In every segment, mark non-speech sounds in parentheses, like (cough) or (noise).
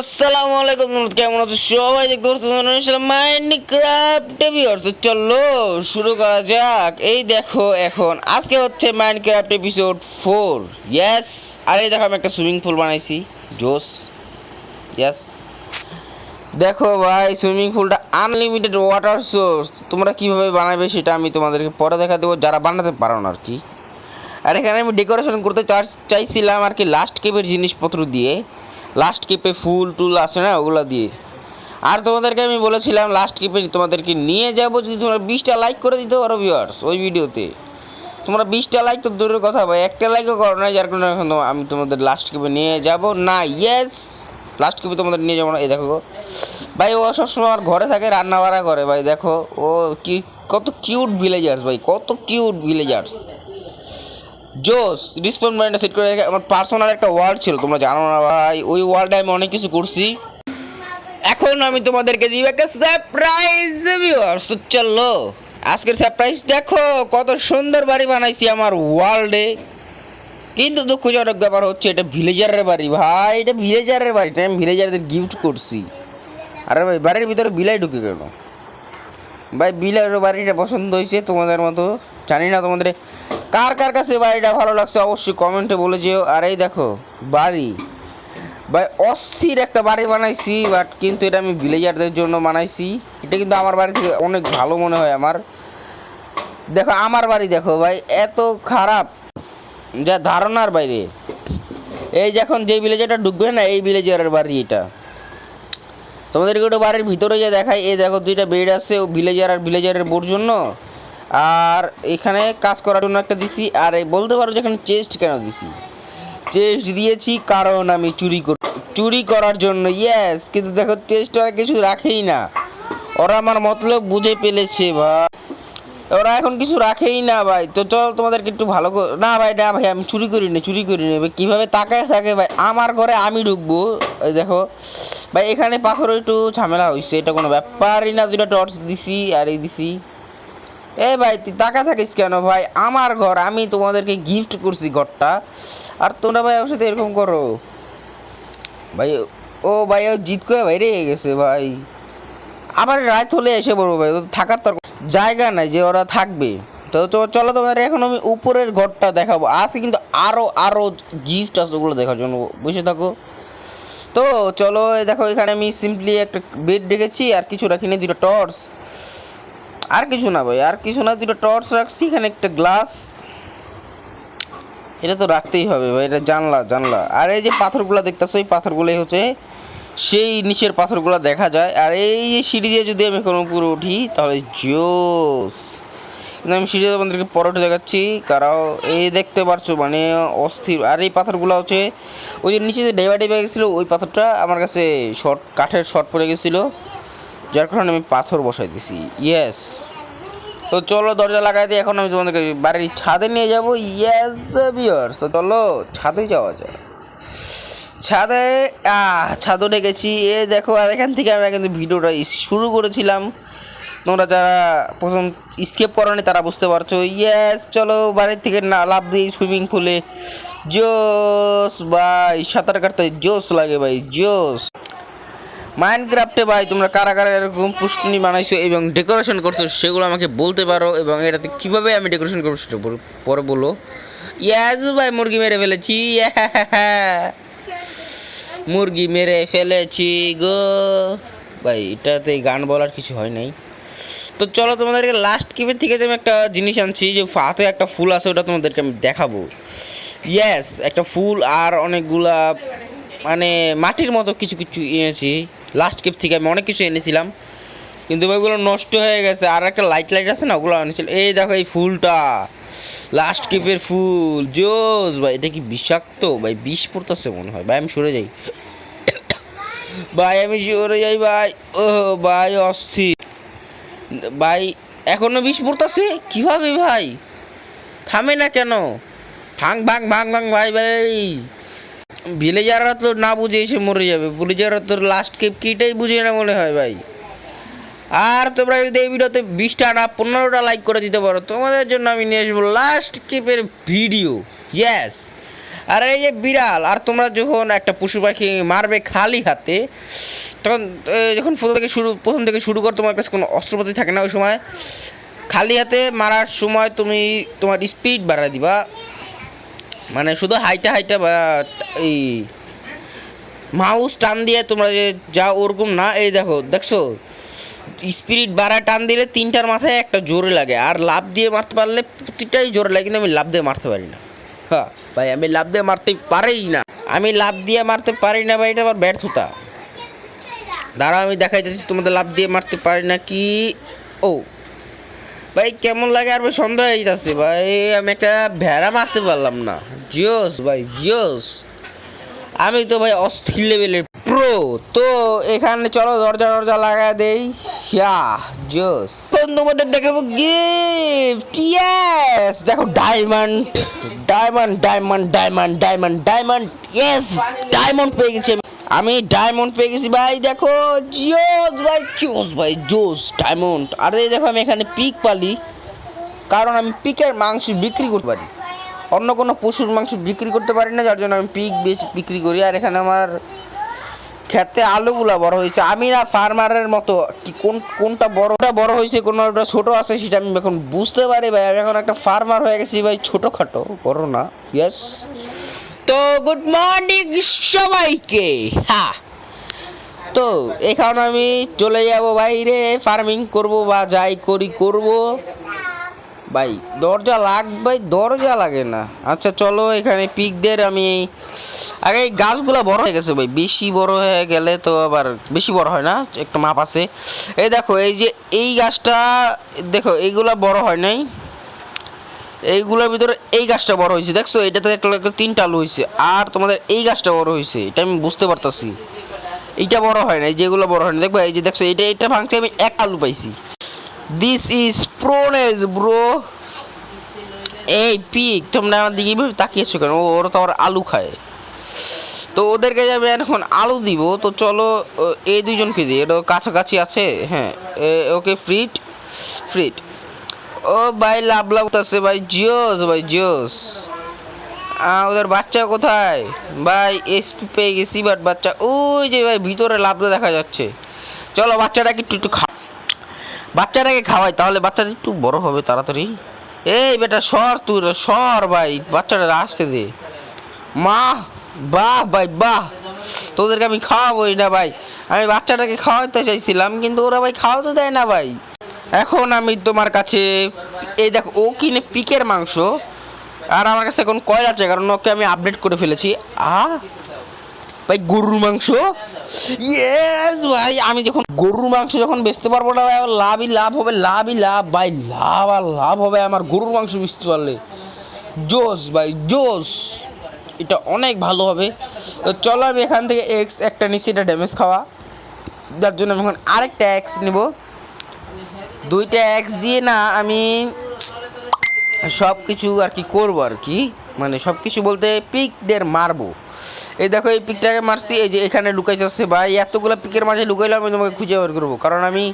আসসালামু আলাইকুম কেমন আছো সবাই? দেখতে পাচ্ছ মাইনক্রাফট ভিউয়ার্স চলো, শুরু করা যাক। এই দেখো এখন, আজকে হচ্ছে মাইনক্রাফট এপিসোড ফোর ইয়েস আর দেখো, আমি একটা সুইমিং পুল বানাইছি। জোস ইয়েস দেখো ভাই সুইমিং পুলটা আনলিমিটেড ওয়াটার সোর্স তোমরা কীভাবে বানাবে সেটা আমি তোমাদেরকে পরে দেখা দেবো, যারা বানাতে পারো না আর কি। আর এখানে আমি ডেকোরেশন করতে চাইছিলাম আর কি লাস্ট কেপের জিনিসপত্র দিয়ে। লাস্ট কেপে ফুল টুল আছে না, ওগুলো দিয়ে। আর তোমাদেরকে আমি বলেছিলাম লাস্ট কেপে তোমাদেরকে নিয়ে যাব যদি তোমরা বিশটা লাইক করে দিতে পারো ভিউয়ার্স ওই ভিডিওতে। তোমরা বিশটা লাইক তো দূরের কথা ভাই, একটা লাইকও করো না যার কারণে এখন আমি তোমাদের লাস্ট কেপে নিয়ে যাব না ইয়েস লাস্ট কেপে তোমাদের নিয়ে যাব না, এই দেখো ভাই, ও সবসময় আমার ঘরে থাকে রান্না বাড়া করে, ভাই, দেখো, ও কি কত কিউট ভিলেজার্স ভাই, কত কিউট ভিলেজার্স জোস রিসপন্স মাইন্ডটা সেট করে রেখে আমার পার্সোনাল একটা ওয়ার্ড ছিল, তোমরা জানো না ভাই, ওই ওয়ার্ডে আমি অনেক কিছু করছি। এখন আমি তোমাদেরকে দিব একটা সারপ্রাইজ ভিউয়ার্স চলো। আজকের সারপ্রাইজ দেখো, কত সুন্দর বাড়ি বানাইছি আমার ওয়ার্ল্ডে কিন্তু দুঃখজনক ব্যাপার হচ্ছে, এটা ভিলেজারের বাড়ি ভাই, এটা ভিলেজারের বাড়ি আমি ভিলেজারদের গিফট করছি। আরে ভাই, বাড়ির ভিতরে বিলাই ঢুকে গেল। ভাই বিলার বাড়িটা পছন্দ হয়েছে তোমাদের মতো। জানি না তোমাদের কার কার কাছে বাড়িটা ভালো লাগছে, অবশ্যই কমেন্টে বলে যেও। আর এই দেখো, বাড়ি। ভাই, অস্থির একটা বাড়ি বানাইছি বাট কিন্তু এটা আমি ভিলেজারদের জন্য বানাইছি। এটা কিন্তু আমার বাড়ি থেকে অনেক ভালো মনে হয় আমার। দেখো, আমার বাড়ি দেখো ভাই, এত খারাপ। যা ধারণার বাইরে। এই যখন যে ভিলেজারটা ঢুকবে না, এই ভিলেজারের বাড়ি এটা। তোমাদেরকে ওটা বাড়ির ভিতরে যে দেখাই, এই দেখো দুইটা বেড আছে ও ভিলেজার আর ভিলেজারের বোর জন্য। আর এখানে কাজ করার জন্য একটা দিছি, আর বলতে পারো যে এখানে চেস্ট কেন দিছি? চেস্ট দিয়েছি কারণ আমি চুরি কর, চুরি করার জন্য ইয়েস কিন্তু দেখো চেস্ট ওরা কিছু রাখেই না। ওরা আমার মতলব বুঝে পেলেছে বা ওরা এখন কিছু রাখেই না ভাই। তো চল তোমাদেরকে একটু ভালো না ভাই না ভাই, আমি চুরি করিনি চুরি করিনি ভাই। কীভাবে তাকায় থাকে ভাই? আমার ঘরে আমি ঢুকবো। দেখো ভাই, এখানে পাথর একটু ঝামেলা হয়েছে এটা কোনো ব্যাপারই না। দুটা টর্চ দিছি আর এই দিছি। এ ভাই, তুই টাকা থাকিস কেন ভাই? আমার ঘর, আমি তোমাদেরকে গিফট করছি ঘরটা। আর তোমরা ভাই আমার সাথে এরকম করো। ভাই, ও ভাই, ও জিত করে বাইরে গেছে ভাই। আবার রাত হলে এসে পড়ব ভাই থাকার তো জায়গা নাই যে ওরা থাকবে। তো তো চলো তোমাদের, এখন আমি উপরের ঘরটা দেখাবো। আছে কিন্তু আরও আরও গিফট আছে ওগুলো দেখার জন্য। বসে থাকো। তো চলো দেখো, এখানে আমি সিম্পলি একটা বেড রেখেছি, আর কিছু রাখিনি দুটো টর্চ আর কিছু না ভাই, আর কিছু না, দুটো টর্চ রাখছি, এখানে একটা গ্লাস এটা তো রাখতেই হবে ভাই, এটা জানলা জানলা। আর এই যে পাথরগুলো দেখতেছো, এই পাথরগুলোই হচ্ছে সেই নিচের পাথরগুলো দেখা যায়। আর এই সিঁড়ি দিয়ে যদি আমি কোনো উপরে উঠি, তাহলে জোস। কিন্তু আমি সিঁড়ি দিয়ে তোমাদেরকে পরে দেখাচ্ছি। কারণ এই দেখতে পারছ মানে অস্থির। আর এই পাথরগুলো হচ্ছে, ওই যে নিচে যে ডেবা ডেবা গেছিল, ওই পাথরটা আমার কাছে শর্ট, কাঠের শর্ট পড়ে গেছিল। যার কারণে আমি পাথর বসাই দিছি। ইয়েস তো চলো, দরজা লাগাই দিয়ে এখন আমি তোমাদেরকে বাড়ির ছাদে নিয়ে যাব। ইয়েস বিয়ার্স তো চলো ছাদে যাওয়া যায়। ছাদে, আহ ছাদও ডেকেছি এ দেখো, আর এখান থেকে আমরা কিন্তু ভিডিওটা শুরু করেছিলাম। তোমরা যারা প্রথম স্কেপ করনি, তারা বুঝতে পারছ ইয়েস চলো বাড়ির থেকে না লাভ দিই সুইমিং পুলে জোস ভাই, সাঁতার কাটতে জোস লাগে ভাই জোস মাইনক্রাফটে ভাই, তোমরা কারা কারা এরকম পুষ্টিনি বানাইছো এবং ডেকোরেশন করছ, সেগুলো আমাকে বলতে পারো এবং এটাতে কীভাবে আমি ডেকোরেশন করব সেটা পরে বলো। ইয়াস ভাই, মুরগি মেরে ফেলেছি মুরগি মেরে ফেলেছি গো। ভাই, এটাতে গান বলার কিছু হয় নাই। তো চলো তোমাদেরকে লাস্ট কিপের থেকে যে আমি একটা জিনিস আনছি, যে হাতে একটা ফুল আছে, ওটা তোমাদেরকে আমি দেখাবো। ইয়েস একটা ফুল আর অনেকগুলা মানে মাটির মতো কিছু কিছু এনেছি। লাস্ট কিপ থেকে আমি অনেক কিছু এনেছিলাম, কিন্তু ওইগুলো নষ্ট হয়ে গেছে। আর একটা লাইট লাইট আছে না, ওগুলো এনেছিল এই দেখো এই ফুলটা। লাস্ট কিপের ফুল। জোস ভাই, এটা কি বিষাক্ত? ভাই, বিষ পড়তেছে মনে হয়। ভাই, আমি সরে যাই। (coughs) ভাই, আমি সরে যাই, ভাই। ও ভাই, অস্থির। ভাই, এখনও বিষ পড়তেছে? কীভাবে ভাই? থামে না কেন? ভাং ভাং ভাং ভাং ভাই ভাই। ভিলেজাররা তো না বুঝে এসে মরে যাবে। ভিলেজাররা তোর লাস্ট কেপ কিটাই বুঝে না মনে হয় ভাই। আর তোমরা যদি এই ভিডিওতে বিশটা না, পনেরোটা লাইক করে দিতে পারো, তোমাদের জন্য আমি নিয়ে আসব লাস্ট কেপের ভিডিও ইয়েস আর এই যে বিড়াল, আর তোমরা যখন একটা পশু পাখি মারবে খালি হাতে, তখন যখন প্রথম থেকে শুরু, প্রথম থেকে শুরু কর, তোমার কাছে কোনো অস্ত্রপাতি থাকে না ওই সময়, খালি হাতে মারার সময় তুমি তোমার স্পিড বাড়ায় দিবা। মানে শুধু হাইটা হাইটা বা, এই মাউস টান দিয়ে তোমরা যে যা ওরকম না, এই দেখো, দেখছ? স্পিরিট বাড়া টান দিলে তিনটার মাথায় একটা জোরে লাগে, আর লাভ দিয়ে মারতে পারলে প্রতিটাই জোরে লাগে, কিন্তু আমি লাভ দিয়ে মারতে পারি না। ভাই, আমি লাভ দিয়ে মারতে পারি না। আমি লাভ দিয়ে মারতে পারি না ভাই, এটা আমার ব্যর্থতা। দাঁড়া আমি দেখাই যাচ্ছি তোমাদের লাভ দিয়ে মারতে পারি না কি? ও। ভাই, কেমন লাগে আর ভাই, সন্দেহ হয়ে যাচ্ছে ভাই, আমি একটা ভেড়া মারতে পারলাম না। জিওস, ভাই, জিওস। আমি তো ভাই অস্থির লেভেলের প্রো তো এখানে চলো দরজা দরজা লাগা দেই। ইয়া জোস। তোমাদের দেখাবো গিফট ইয়েস দেখো diamond diamond diamond diamond diamond diamond yes diamond পেয়ে গেছি। আমি। ডায়মন্ড পেয়ে গেছি ভাই, দেখো জিওস ভাই, জোস ভাই, জোস ডায়মন্ড আর এই দেখো, আমি এখানে পিক পালি, কারণ আমি পিকের মাংস বিক্রি করতে পারি। অন্য কোনো পশুর মাংস বিক্রি করতে পারি না, যার জন্য আমি পিক বেশি বিক্রি করি। আর এখানে আমার ক্ষেতে আলুগুলা বড় হয়েছে। আমি না ফার্মারের মতো, কি কোন, কোনটা বড়টা বড় হয়েছে, কোনটা ছোট আছে সেটা আমি এখন বুঝতে পারি ভাই। আমি এখন একটা ফার্মার হয়ে গেছি ভাই, ছোটোখাটো, বড় না। ইয়েস তো গুড মর্নিং সবাইকে। হ্যাঁ তো এখন আমি চলে যাব বাইরে ফার্মিং করব বা যাই করি করব। ভাই, দরজা লাগবে, দরজা লাগে না। আচ্ছা চলো এখানে পিকদের আমি আগে এই গাছগুলো বড় হয়ে গেছে ভাই। বেশি বড় হয়ে গেলে তো আবার বেশি বড় হয় না, একটা মাপ আছে। এই দেখো, এই যে এই গাছটা, দেখো, এইগুলা বড় হয় নাই। এইগুলোর ভিতরে এই গাছটা বড় হয়েছে। দেখছ, এটাতে তিনটা আলু হয়েছে। আর তোমাদের এই গাছটা বড় হয়েছে, এটা আমি বুঝতে পারতাছি। এইটা বড় হয় না এই যেগুলো বড় হয় না দেখবে, এই যে দেখছ, এটা এটা ভাঙছে আমি এক আলু পাইছি। দিস ইজ প্রোনেস ব্রো এই পিক, তোমরা আমার দিকে তাকিয়েছো কেন? ওরা তো আবার আলু খায়। তো ওদেরকে যাবে এখন আলু দিব, তো চলো এই দুইজনকে দিই। এটা কাছাকাছি আছে হ্যাঁ ওকে ফ্রিট ফ্রিট। ও ভাই, লাভ লাভ আছে ভাই, জিওস ভাই, জিওস। ওদের বাচ্চা কোথায়? ভাই, এসপি পেয়ে গেছি বাট বাচ্চা, ওই যে ভাই, ভিতরে লাভটা দেখা যাচ্ছে। চলো, বাচ্চাটাকে একটু একটু খা, বাচ্চাটাকে খাওয়াই, তাহলে বাচ্চাটা একটু বড় হবে তাড়াতাড়ি। এই বেটা, সর তুই, সর ভাই বাচ্চাটা আসতে দে। মা বাহ ভাই, বাহ। তোদেরকে আমি খাওয়াবোই না ভাই। আমি বাচ্চাটাকে খাওয়াতে চাইছিলাম, কিন্তু ওরা ভাই খাওয়াতে দেয় না ভাই। এখন আমি তোমার কাছে, এই দেখো, ও কিনে পিকের মাংস, আর আমার কাছে এখন কয়লা আছে, কারণ ওকে আমি আপডেট করে ফেলেছি। আ? ভাই, গরুর মাংস? ইয়েস ভাই, আমি যখন গরুর মাংস যখন বেচতে পারব না ভাই লাভই লাভ হবে, লাভই লাভ। ভাই, লাভ আর লাভ হবে, আমার গরুর মাংস বেচতে পারলে। জোস ভাই জোস এটা অনেক ভালো হবে। তো চলো আমি এখান থেকে এক্স একটা নিচ্ছি এটা ড্যামেজ খাওয়া। যার জন্য আমি এখন আরেকটা এক্স নিব। দুইটা এক্স দিয়ে না আমি সব কিছু আর কি করব আর কি। মানে সব কিছু বলতে পিকদের মারবো। এই দেখো, এই পিকটাকে মারছি, এই যে এখানে লুকাইতেছে ভাই। এতগুলো পিকের মাঝে লুকাইলে আমি তোমাকে খুঁজে বের করব। কারণ আমি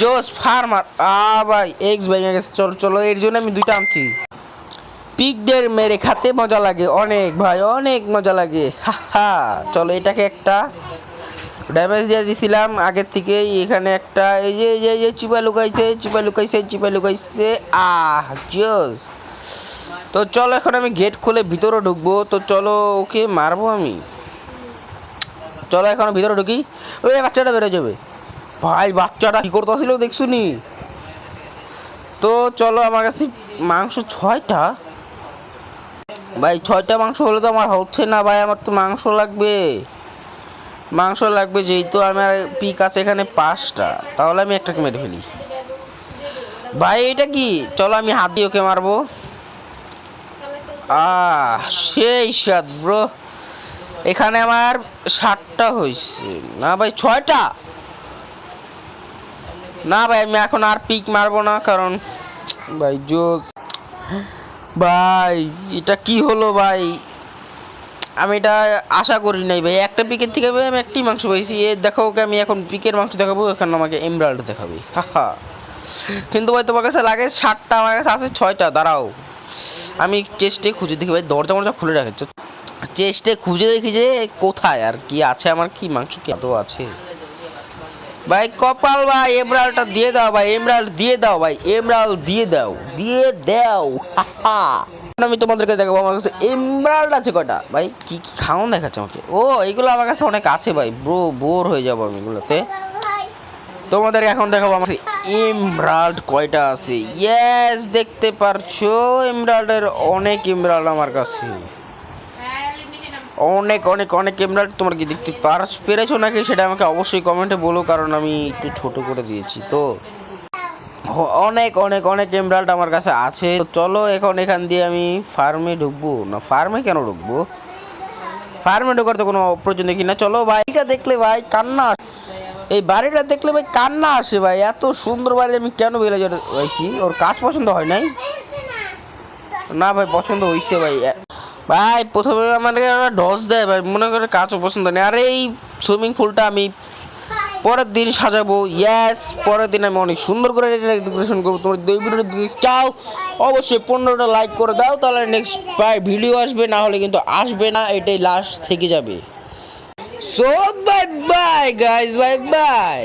জোস ফার্মার। আ ভাই এক্স ভেঙে গেছে। চলো চলো, এর জন্য আমি দুইটা আনছি। পিকদের মেরে খাতে মজা লাগে। অনেক ভাই, অনেক মজা লাগে। হা চলো, এটাকে একটা ড্যামেজ দিয়ে দিছিলাম। আগের থেকেই এখানে একটা এই যে এই যে এই যে চিপা লুকাইছে চিপা লুকাইছে চিপা লুকাইছে। আহ জোস তো চলো, এখন আমি গেট খুলে ভিতরে ঢুকবো। তো চলো, ওকে মারবো আমি। চলো, এখন ভিতরে ঢুকি। ওই বাচ্চাটা বেরো যাবে। ভাই, বাচ্চাটা কী করতেছিল দেখছ নি তো চলো, আমার কাছে মাংস ছয়টা। ভাই, ছয়টা মাংস হলে তো আমার হচ্ছে না ভাই, আমার তো মাংস লাগবে। মাংস লাগবে যেহেতু আমার পিক আছে এখানে পাঁচটা, তাহলে আমি একটাকে মেরে ফেলি। ভাই, এটা কি? চলো আমি হাত দিয়ে ওকে মারবো। আহ, সেই সাত ব্রো। এখানে আমার ষাটটা হয়েছে। না ভাই, ছয়টা? না ভাই, আমি এখন আর পিক মারবো না, কারণ, ভাই, জোস। ভাই, এটা কি হলো ভাই? আমি এটা আশা করি নাই ভাই। একটা পিকের থেকে আমি একটি মাংস পাইছি। এ দেখো ওকে আমি এখন পিকের মাংস দেখাবো, এখন আমাকে এমরাল্ড দেখাবে। হাহা কিন্তু ভাই, তোমার কাছে লাগে ষাটটা আমার কাছে আছে ছয়টা। দাঁড়াও। আমি চেস্টে খুঁজে দেখি ভাই, দরজা মরজা খুলে রাখেছে। চেস্টে খুঁজে দেখি যে কোথায় আর কি আছে, আমার কি মাংস কি এত আছে? ভাই, কপাল ভাই, এমরালটা দিয়ে দাও ভাই, এমরাল দিয়ে দাও ভাই, এমরাল দিয়ে দাও দিয়ে দাও। এখন আমি তোমাদেরকে দেখাবো, আমার কাছে এমরাল্ড আছে কটা ভাই, কি কি খাওয়ান দেখাচ্ছে আমাকে? ও, এগুলো আমার কাছে অনেক আছে ভাই, ব্রো, বোর হয়ে যাব আমি এগুলোতে। তোমাদের এখন দেখাবো, আমার এমরাল্ড কয়টা আছে। ইয়েস দেখতে পারছ এমরাল্ডের অনেক এমরাল্ড আমার কাছে। অনেক অনেক অনেক এমরাল্ড তোমরা কি দেখতে পার, পেরেছ নাকি? সেটা আমাকে অবশ্যই কমেন্টে বলো, কারণ আমি একটু ছোট করে দিয়েছি, তো। অনেক অনেক অনেক এমরাল্ড আমার কাছে আছে। তো চলো এখন এখান দিয়ে আমি ফার্মে ঢুকবো। না ফার্মে কেন ঢুকবো? ফার্মে ঢোকার তো কোনো প্রয়োজন দেখি না চলো বাড়িটা দেখলে ভাই কান্না। এই বাড়িটা দেখলে ভাই কান্না আসে ভাই। এত সুন্দর বাড়ি, আমি কেন বেলে ভাই কি ওর কাজ পছন্দ হয় নাই? না ভাই, পছন্দ হয়েছে ভাই। ভাই, প্রথমে আমাকে ওরা ডস দেয় ভাই, মনে করে কাজও পছন্দ নেই। আর এই সুইমিং পুলটা আমি পরের দিন সাজাবো। ইয়েস পরের দিন আমি অনেক সুন্দর করে ডেকোরেশন করব। তোমার দুই ভিডিও চাও, অবশ্যই পনেরোটা লাইক করে দাও, তাহলে নেক্সট ভিডিও আসবে, না হলে কিন্তু আসবে না, এটাই লাস্ট থেকে যাবে। So bye bye guys bye bye